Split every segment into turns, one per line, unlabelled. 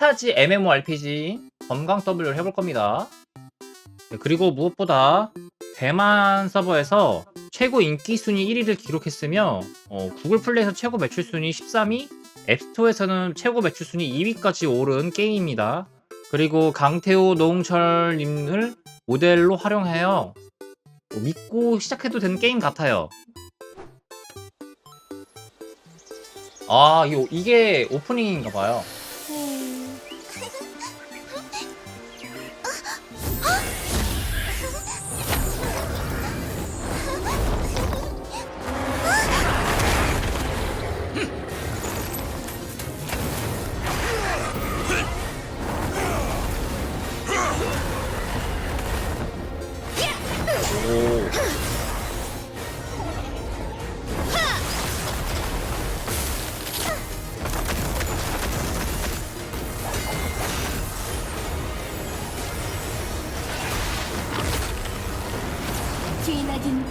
판타지 MMORPG 검강 W를 해볼 겁니다. 네, 그리고 무엇보다 대만 서버에서 최고 인기 순위 1위를 기록했으며 어, 구글 플레이에서 최고 매출 순위 13위, 앱스토어에서는 최고 매출 순위 2위까지 오른 게임입니다. 그리고 강태호 노홍철님을 모델로 활용하여 뭐 믿고 시작해도 되는 게임 같아요. 아, 이게 오프닝인가 봐요.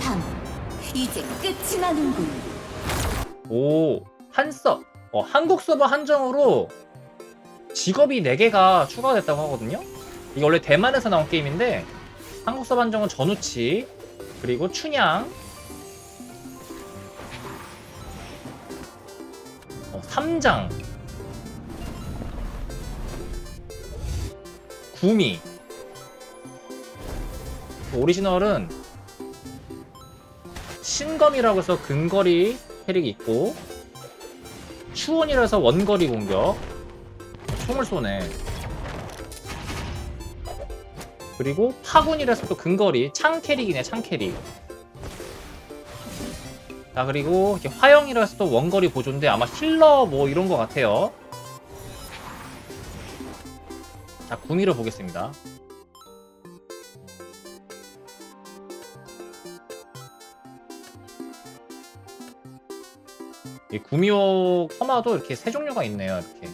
밤 이제 끝이 나는군.
오, 한서, 어, 한국 서버 한정으로 직업이 4개가 추가됐다고 하거든요? 이게 원래 대만에서 나온 게임인데, 한국 서버 한정은 전우치, 그리고 춘향, 어, 삼장, 구미, 오리지널은 신검이라고 해서 근거리 캐릭이 있고 추원이라서 원거리 공격. 총을 쏘네. 그리고 파군이라서 또 근거리. 창 캐릭이네 창 캐릭. 자 그리고 이렇게 화영이라서 또 원거리 보조인데 아마 힐러 뭐 이런 것 같아요. 자 구미를 보겠습니다 이 구미호 커마도 이렇게 세 종류가 있네요. 이렇게.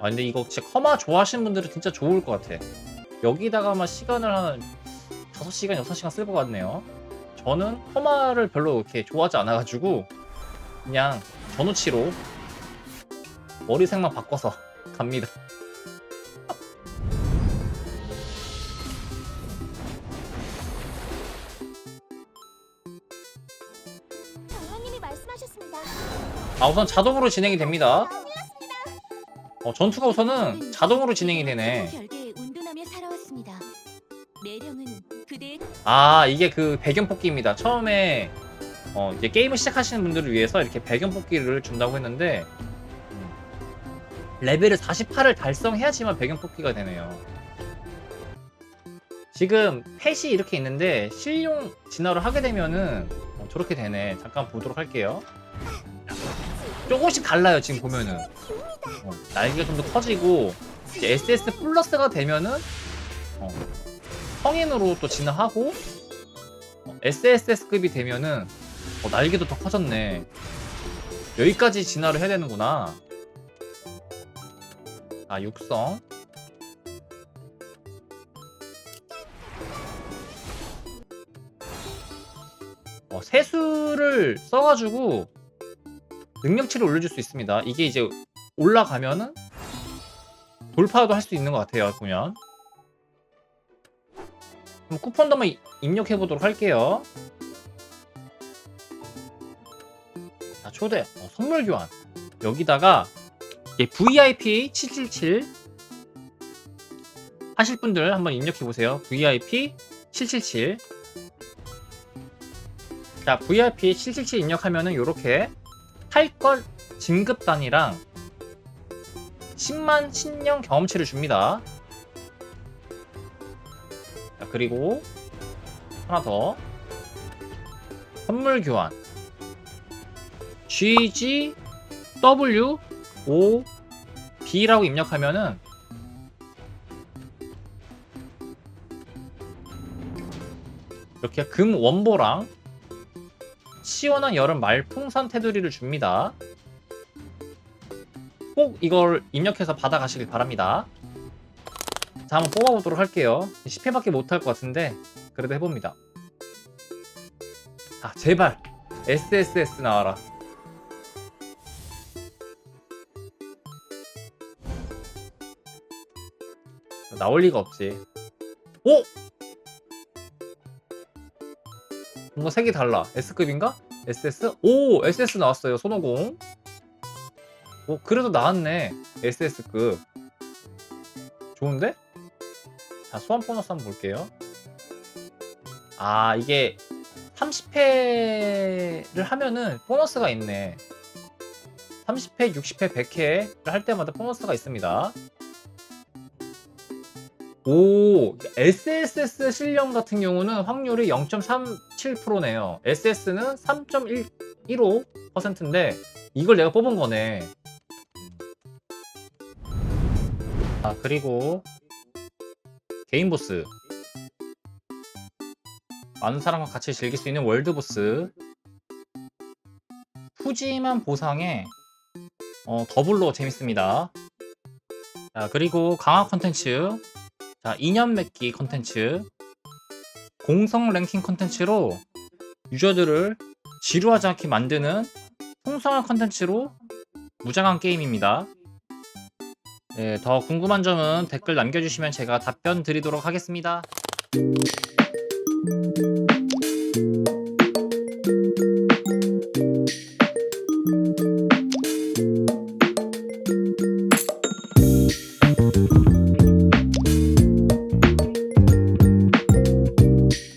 아 근데 이거 진짜 커마 좋아하시는 분들은 진짜 좋을 것 같아. 여기다가만 시간을 한 5시간, 6시간 쓸 것 같네요. 저는 커마를 별로 이렇게 좋아하지 않아가지고 그냥 전우치로 머리색만 바꿔서 갑니다. 아 우선 자동으로 진행이 됩니다. 어, 전투가 우선은 자동으로 진행이 되네. 아 이게 그 배경 뽑기입니다. 처음에 어, 이제 게임을 시작하시는 분들을 위해서 이렇게 배경 뽑기를 준다고 했는데 음, 레벨을 48을 달성해야지만 배경 뽑기가 되네요. 지금 펫이 이렇게 있는데 실용 진화를 하게 되면은 어, 저렇게 되네. 잠깐 보도록 할게요. 조금씩 달라요 지금 보면은 어, 날개가 좀 더 커지고 이제 SS 플러스가 되면은 어, 성인으로 또 진화하고 어, SSS급이 되면은 어, 날개도 더 커졌네. 여기까지 진화를 해야 되는구나. 아 육성. 어, 세수를 써가지고 능력치를 올려줄 수 있습니다. 이게 이제 올라가면은 돌파도 할 수 있는 것 같아요. 보면. 그럼 쿠폰도 한번 입력해 보도록 할게요. 자, 초대, 어, 선물 교환. 여기다가 이게 VIP 777 하실 분들 한번 입력해 보세요. VIP 777. 자, VIP 777 입력하면은 요렇게 탈걸 진급단이랑 10만 신령 경험치를 줍니다. 자, 그리고 하나 더 선물 교환 GG W O B라고 입력하면은 이렇게 금 원보랑 시원한 여름 말풍선 테두리를 줍니다. 꼭 이걸 입력해서 받아가시길 바랍니다. 자, 한번 뽑아보도록 할게요. 10회밖에 못할 것 같은데 그래도 해봅니다. 아 제발 SSS 나와라. 나올 리가 없지. 오! 뭔가 색이 달라. S급인가? SS? 오! SS 나왔어요. 손오공. 오, 그래도 나왔네. SS급. 좋은데? 자, 소환 보너스 한번 볼게요. 아, 이게 30회를 하면은 보너스가 있네. 30회, 60회, 100회를 할 때마다 보너스가 있습니다. 오, SSS 실력 같은 경우는 확률이 0.37%네요. SS는 3.15%인데 이걸 내가 뽑은 거네. 아, 그리고 개인 보스. 많은 사람과 같이 즐길 수 있는 월드 보스. 푸짐한 보상에 어, 더블로 재밌습니다. 자, 그리고 강화 컨텐츠. 자, 2년 맺기 컨텐츠. 공성 랭킹 컨텐츠로 유저들을 지루하지 않게 만드는 풍성한 컨텐츠로 무장한 게임입니다. 네, 더 궁금한 점은 댓글 남겨주시면 제가 답변 드리도록 하겠습니다.